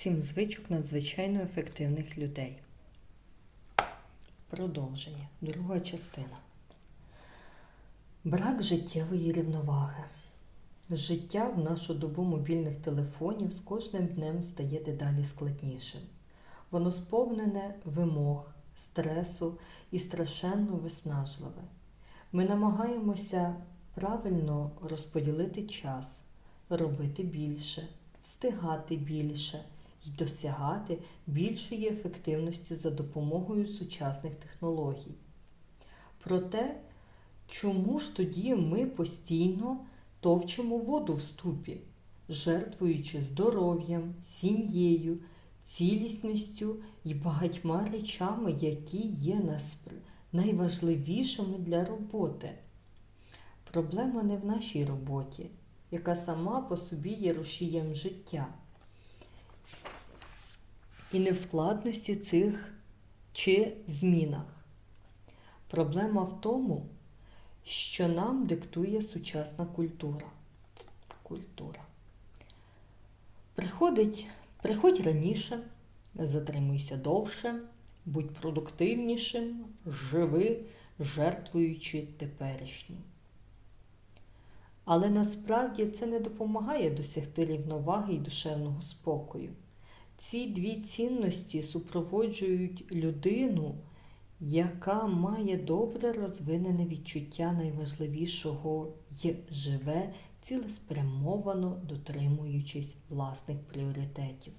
Сім звичок надзвичайно ефективних людей. Продовження. Друга частина. Брак життєвої рівноваги. Життя в нашу добу мобільних телефонів з кожним днем стає дедалі складнішим. Воно сповнене вимог, стресу і страшенно виснажливе. Ми намагаємося правильно розподілити час, робити більше, встигати більше і досягати більшої ефективності за допомогою сучасних технологій. Проте, чому ж тоді ми постійно товчемо воду в ступі, жертвуючи здоров'ям, сім'єю, цілісністю і багатьма речами, які є найважливішими для роботи? Проблема не в нашій роботі, яка сама по собі є рушієм життя. І не в складності цих чи змінах. Проблема в тому, що нам диктує сучасна культура. Культура. Приходить, приходь раніше, затримуйся довше, будь продуктивнішим, живи, жертвуючи теперішнім. Але насправді це не допомагає досягти рівноваги і душевного спокою. Ці дві цінності супроводжують людину, яка має добре розвинене відчуття найважливішого і живе, цілеспрямовано дотримуючись власних пріоритетів.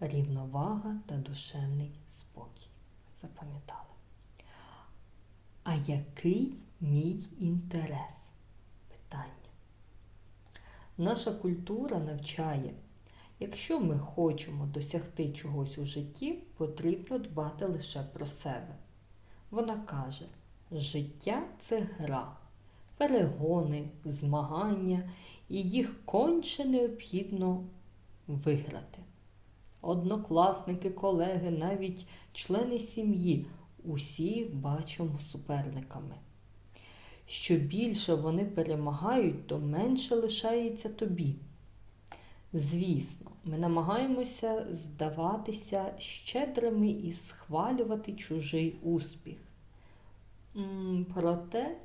Рівновага та душевний спокій. Запам'ятали. А який мій інтерес? Наша культура навчає, якщо ми хочемо досягти чогось у житті, потрібно дбати лише про себе. Вона каже, життя це гра, перегони, змагання, і їх конче необхідно виграти. Однокласники, колеги, навіть члени сім'ї усіх бачимо суперниками. Що більше вони перемагають, то менше лишається тобі. Звісно, ми намагаємося здаватися щедрими і схвалювати чужий успіх. Проте,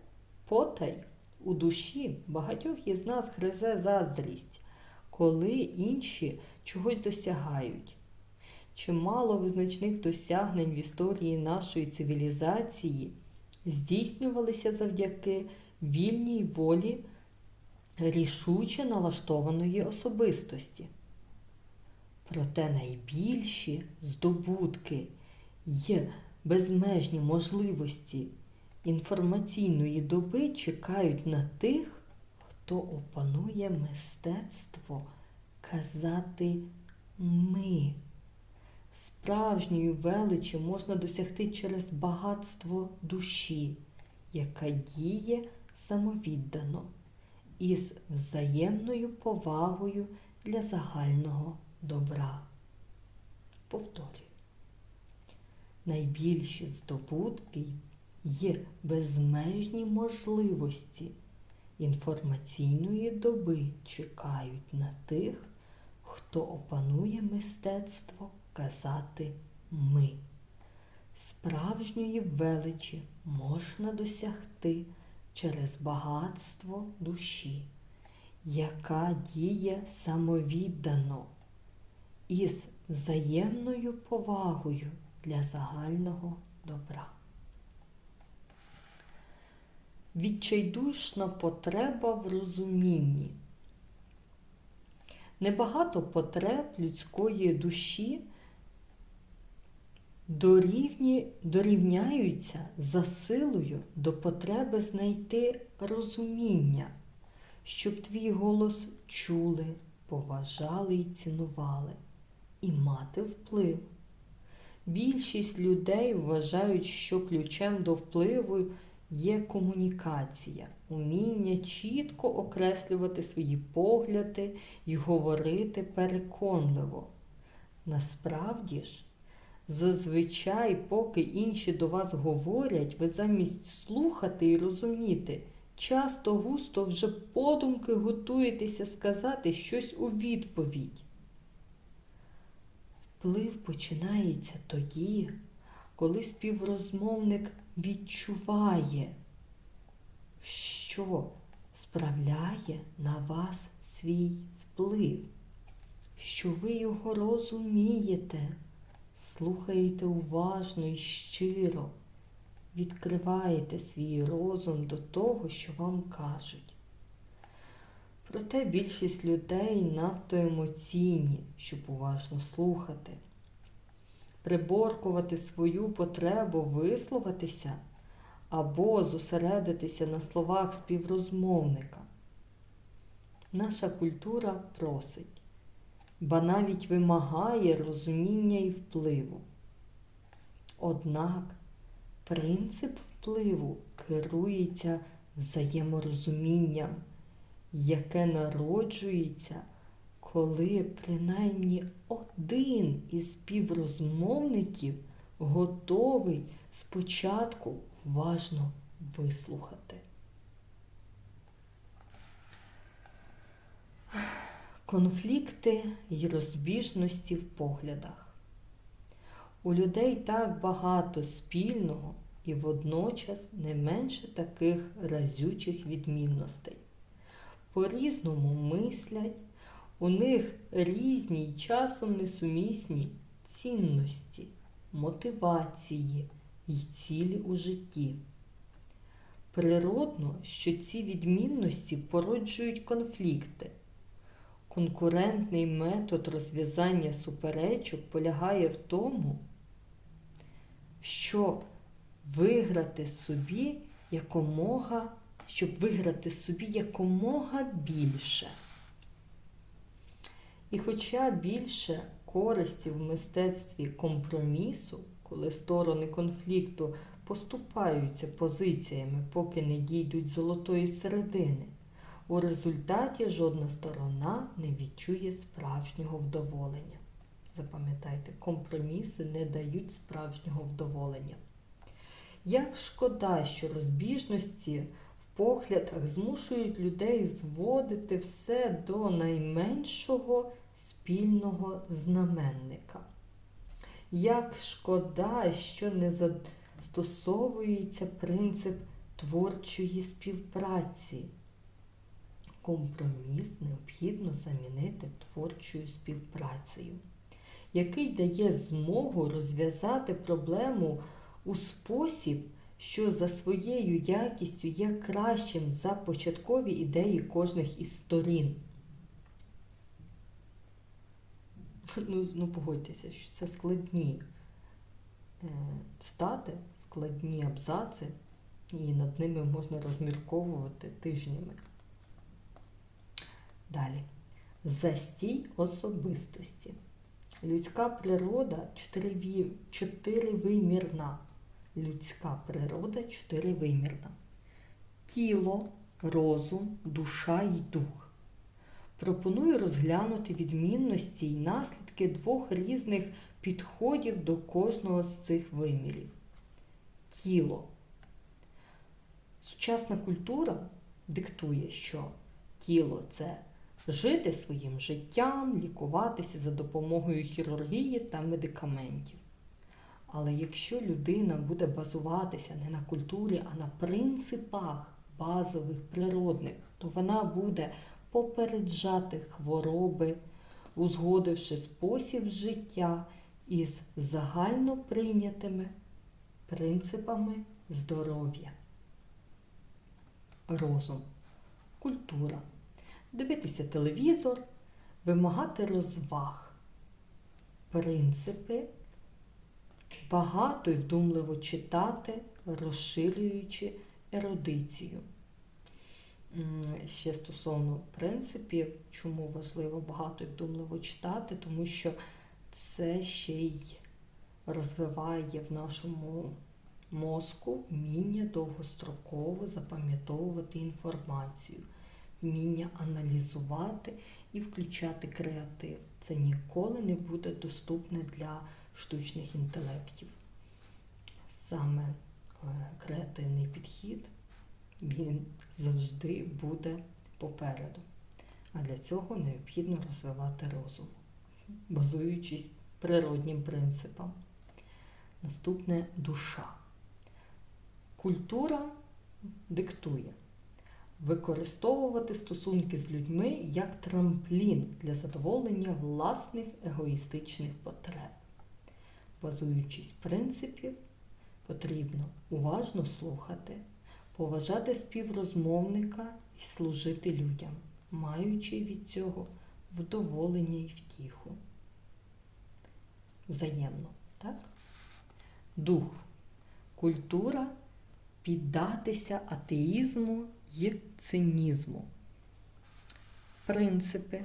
потай, у душі багатьох із нас гризе заздрість, коли інші чогось досягають. Чимало визначних досягнень в історії нашої цивілізації здійснювалися завдяки вільній волі рішуче налаштованої особистості. Проте найбільші здобутки є безмежні можливості інформаційної доби чекають на тих, хто опанує мистецтво казати ми. Справжньої величі можна досягти через багатство душі, яка діє самовіддано і з взаємною повагою для загального добра. Повторюю, найбільші здобутки є безмежні можливості інформаційної доби чекають на тих, хто опанує мистецтво казати ми. Справжньої величі можна досягти через багатство душі, яка діє самовіддано і з взаємною повагою для загального добра. Відчайдушна потреба в розумінні. Небагато потреб людської душі дорівні, дорівняються за силою до потреби знайти розуміння, щоб твій голос чули, поважали і цінували, і мати вплив. Більшість людей вважають, що ключем до впливу є комунікація, уміння чітко окреслювати свої погляди і говорити переконливо. Насправді ж, зазвичай, поки інші до вас говорять, ви замість слухати і розуміти, часто густо вже подумки готуєтеся сказати щось у відповідь. Вплив починається тоді, коли співрозмовник відчуває, що справляє на вас свій вплив, що ви його розумієте, слухаєте уважно і щиро, відкриваєте свій розум до того, що вам кажуть. Проте більшість людей надто емоційні, щоб уважно слухати. Приборкувати свою потребу висловитися або зосередитися на словах співрозмовника. Наша культура просить, ба навіть вимагає розуміння і впливу. Однак принцип впливу керується взаєморозумінням яке народжується, коли принаймні один із співрозмовників готовий спочатку уважно вислухати. Конфлікти й розбіжності в поглядах. У людей так багато спільного і водночас не менше таких разючих відмінностей по-різному мислять, у них різні й часом несумісні цінності, мотивації й цілі у житті. Природно, що ці відмінності породжують конфлікти. Конкурентний метод розв'язання суперечок полягає в тому, що виграти собі якомога щоб виграти собі якомога більше. І хоча більше користі в мистецтві компромісу, коли сторони конфлікту поступаються позиціями, поки не дійдуть золотої середини, у результаті жодна сторона не відчує справжнього вдоволення. Запам'ятайте, компроміси не дають справжнього вдоволення. Як шкода, що розбіжності в поглядах змушують людей зводити все до найменшого спільного знаменника. Як шкода, що не застосовується принцип творчої співпраці. Компроміс необхідно замінити творчою співпрацею, який дає змогу розв'язати проблему у спосіб що за своєю якістю є кращим за початкові ідеї кожних із сторін. Ну, ну погодьтеся, що це складні е, стати, складні абзаци, і над ними можна розмірковувати тижнями. Далі. Застій особистості. Людська природа чотиривимірна людська природа чотиривимірна. Тіло, розум, душа і дух. Пропоную розглянути відмінності й наслідки двох різних підходів до кожного з цих вимірів. Тіло. Сучасна культура диктує, що тіло це жити своїм життям, лікуватися за допомогою хірургії та медикаментів. Але якщо людина буде базуватися не на культурі, а на принципах базових, природних, то вона буде попереджати хвороби, узгодивши спосіб життя із загально прийнятими принципами здоров'я. Розум, культура. Дивитися телевізор, вимагати розваг, принципи. Багато і вдумливо читати, розширюючи ерудицію. Ще стосовно принципів, чому важливо багато і вдумливо читати, тому що це ще й розвиває в нашому мозку вміння довгостроково запам'ятовувати інформацію, вміння аналізувати і включати креатив. Це ніколи не буде доступне для штучних інтелектів. Саме е, креативний підхід він завжди буде попереду. А для цього необхідно розвивати розум, базуючись природнім принципам. Наступне душа. Культура диктує використовувати стосунки з людьми як трамплін для задоволення власних егоїстичних потреб. Базуючись принципів, потрібно уважно слухати, поважати співрозмовника і служити людям, маючи від цього вдоволення і втіху. Взаємно, так? Дух, культура піддатися атеїзму й цинізму. Принципи.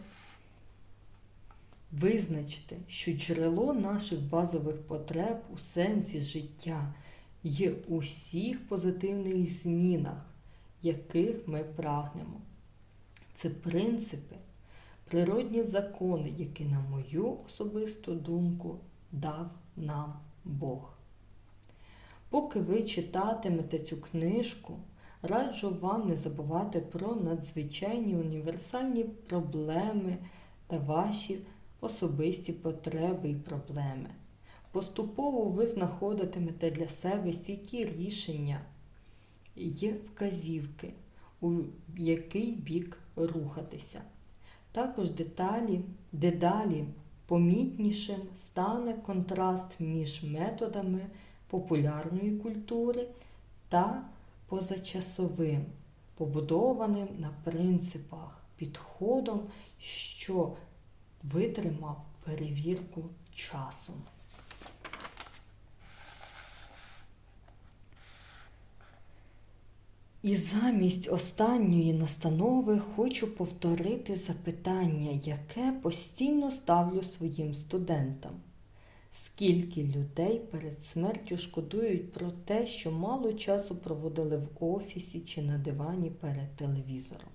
Визначте, що джерело наших базових потреб у сенсі життя є у всіх позитивних змінах, яких ми прагнемо. Це принципи, природні закони, які, на мою особисту думку, дав нам Бог. Поки ви читатимете цю книжку, раджу вам не забувати про надзвичайні універсальні проблеми та ваші особисті потреби і проблеми. Поступово ви знаходитимете для себе стійкі рішення і вказівки, у який бік рухатися. Також деталі, дедалі помітнішим стане контраст між методами популярної культури та позачасовим, побудованим на принципах, підходом, що витримав перевірку часом. І замість останньої настанови хочу повторити запитання, яке постійно ставлю своїм студентам. Скільки людей перед смертю шкодують про те, що мало часу проводили в офісі чи на дивані перед телевізором?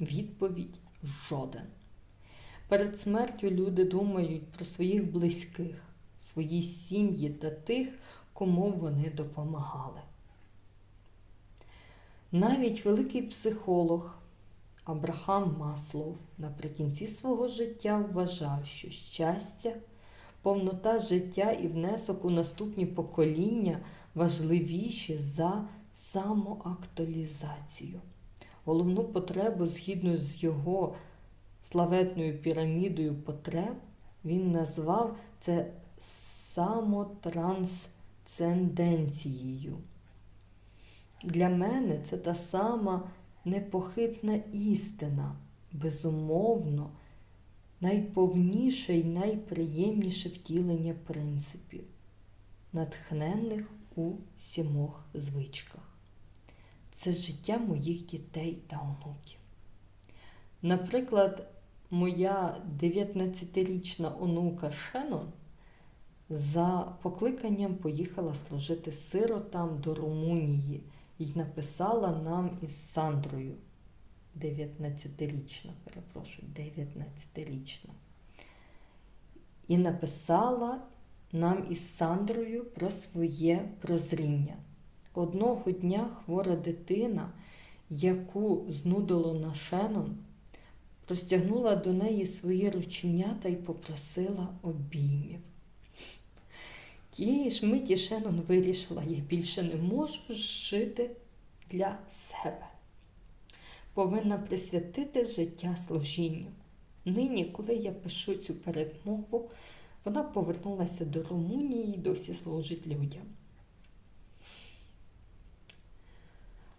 Відповідь жоден. Перед смертю люди думають про своїх близьких, свої сім'ї та тих, кому вони допомагали. Навіть великий психолог Абрахам Маслов наприкінці свого життя вважав, що щастя, повнота життя і внесок у наступні покоління важливіші за самоактуалізацію. Головну потребу, згідно з його славетною пірамідою потреб, він назвав це самотрансценденцією. Для мене це та сама непохитна істина, безумовно, найповніше і найприємніше втілення принципів, натхненних у сімох звичках. Це життя моїх дітей та онуків. Наприклад, моя 19-річна онука Шенон за покликанням поїхала служити сиротам до Румунії і написала нам із Сандрою. 19-річна, перепрошую, 19-річна. І написала нам із Сандрою про своє прозріння. Одного дня хвора дитина, яку знудило на Шенон, простягнула до неї свої рученята і попросила обіймів. Тієї ж миті Шенон вирішила, я більше не можу жити для себе. Повинна присвятити життя служінню. Нині, коли я пишу цю передмову, вона повернулася до Румунії і досі служить людям.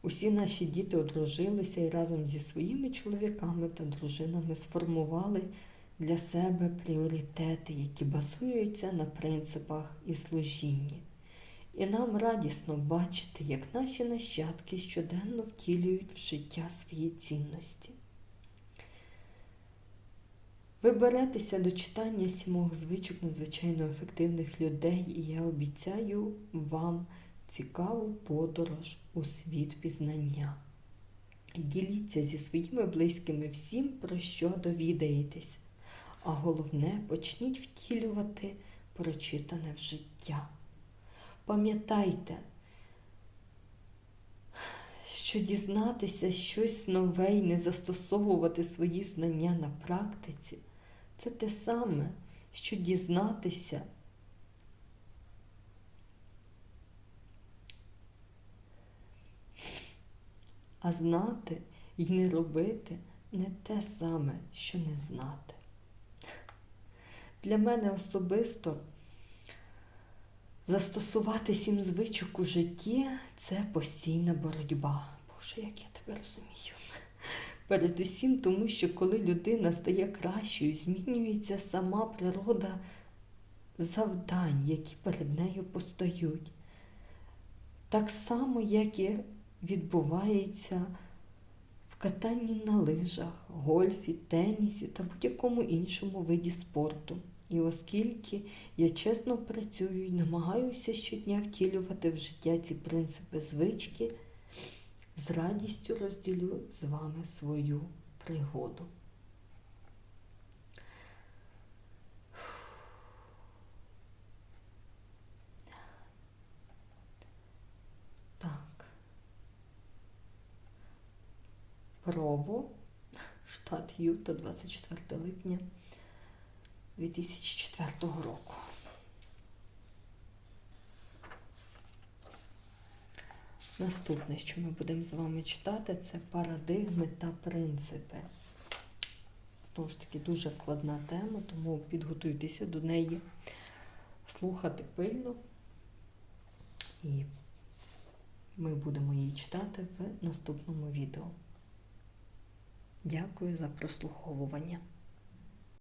Усі наші діти одружилися і разом зі своїми чоловіками та дружинами сформували для себе пріоритети, які базуються на принципах і служінні. І нам радісно бачити, як наші нащадки щоденно втілюють в життя свої цінності. Ви беретеся до читання сімох звичок надзвичайно ефективних людей, і я обіцяю вам цікаву подорож у світ пізнання. Діліться зі своїми близькими всім, про що довідаєтесь, а головне, почніть втілювати прочитане в життя. Пам'ятайте, що дізнатися щось нове і не застосовувати свої знання на практиці це те саме, що дізнатися. А знати і не робити не те саме, що не знати. Для мене особисто застосувати сім звичок у житті це постійна боротьба. Боже, як я тебе розумію. Передусім, тому що коли людина стає кращою, змінюється сама природа завдань, які перед нею постають. Так само, як і відбувається в катанні на лижах, гольфі, тенісі та будь-якому іншому виді спорту. І оскільки я чесно працюю і намагаюся щодня втілювати в життя ці принципи звички, з радістю розділю з вами свою пригоду. Так. Прово, штат Юта, 24 липня 2004 року. Наступне, що ми будемо з вами читати, це парадигми та принципи. Знову ж таки, дуже складна тема, тому підготуйтеся до неї слухати пильно. І ми будемо її читати в наступному відео. Дякую за прослуховування.